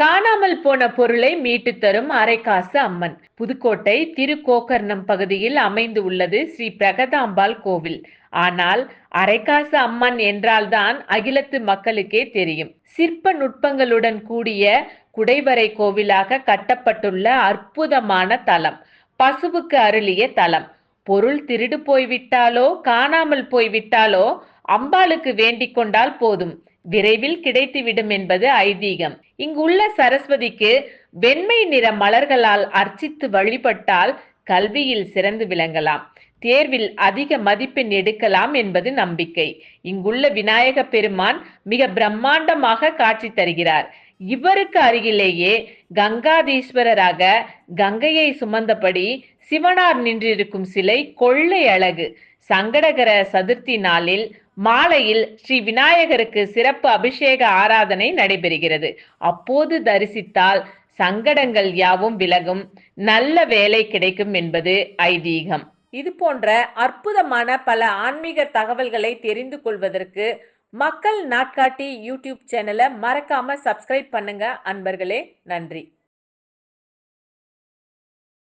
காணாமல் போன பொருளை மீட்டு தரும் அரைக்காசு அம்மன். புதுக்கோட்டை திருக்கோக்கர்ணம் பகுதியில் அமைந்து உள்ளது ஸ்ரீ பிரகதாம்பாள் கோவில். ஆனால் அரைக்காசு அம்மன் என்றால்தான் அகிலத்து மக்களுக்கே தெரியும். சிற்ப நுட்பங்களுடன் கூடிய குடைவரை கோவிலாக கட்டப்பட்டுள்ள அற்புதமான தலம். பசுவுக்கு அருளிய தலம். பொருள் திருடு போய்விட்டாலோ காணாமல் போய்விட்டாலோ அம்பாளுக்கு வேண்டிக் கொண்டால் போதும். விரைவில் கிடைத்துவிடும் என்பது ஐதீகம். இங்குள்ள சரஸ்வதிக்கு வெண்மை நிற மலர்களால் அர்ச்சித்து வழிபட்டால் கல்வியில் சிறந்து விளங்கலாம். தேர்வில் அதிக மதிப்பெண் எடுக்கலாம் என்பது நம்பிக்கை. இங்குள்ள விநாயக பெருமான் மிக பிரம்மாண்டமாக காட்சி தருகிறார். இவருக்கு அருகிலேயே கங்காதீஸ்வரராக கங்கையை சுமந்தபடி சிவனார் நின்றிருக்கும் சிலை கொள்ளை அழகு. சங்கடகர சதுர்த்தி நாளில் மாலையில் ஸ்ரீ விநாயகருக்கு சிறப்பு அபிஷேக ஆராதனை நடைபெறுகிறது. அப்போது தரிசித்தால் சங்கடங்கள் யாவும் விலகும். நல்ல வேலை கிடைக்கும் என்பது ஐதீகம். இது போன்ற அற்புதமான பல ஆன்மீக தகவல்களை தெரிந்து கொள்வதற்கு மக்கள் நாட்காட்டி யூடியூப் சேனலை மறக்காம சப்ஸ்கிரைப் பண்ணுங்க. அன்பர்களே நன்றி.